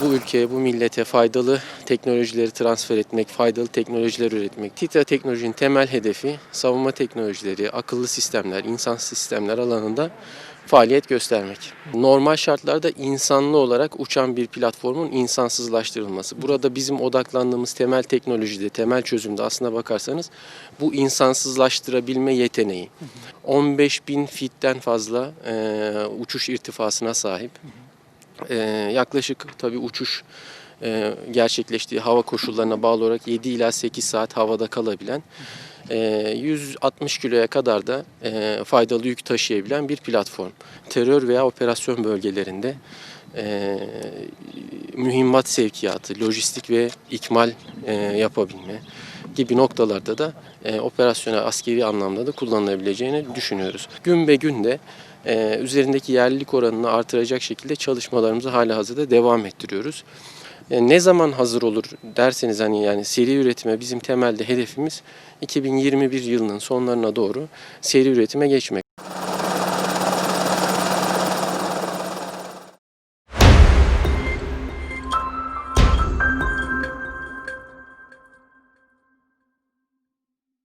bu ülkeye, bu millete faydalı teknolojileri transfer etmek, faydalı teknolojiler üretmek. TİTA teknolojinin temel hedefi savunma teknolojileri, akıllı sistemler, insan sistemler alanında faaliyet göstermek. Normal şartlarda insanlı olarak uçan bir platformun insansızlaştırılması. Burada bizim odaklandığımız temel teknolojide, temel çözümde aslına bakarsanız bu insansızlaştırabilme yeteneği. 15 bin fitten fazla e, uçuş irtifasına sahip. E, yaklaşık tabii uçuş e, gerçekleştiği hava koşullarına bağlı olarak 7 ila 8 saat havada kalabilen e, 160 kiloya kadar da e, faydalı yük taşıyabilen bir platform. Terör veya operasyon bölgelerinde e, mühimmat sevkiyatı, lojistik ve ikmal e, yapabilme gibi noktalarda da e, operasyonel askeri anlamda da kullanılabileceğini düşünüyoruz. Gün be gün de e, üzerindeki yerlilik oranını artıracak şekilde çalışmalarımızı hala hazırda devam ettiriyoruz. E, ne zaman hazır olur derseniz hani yani seri üretime bizim temelde hedefimiz 2021 yılının sonlarına doğru seri üretime geçmek.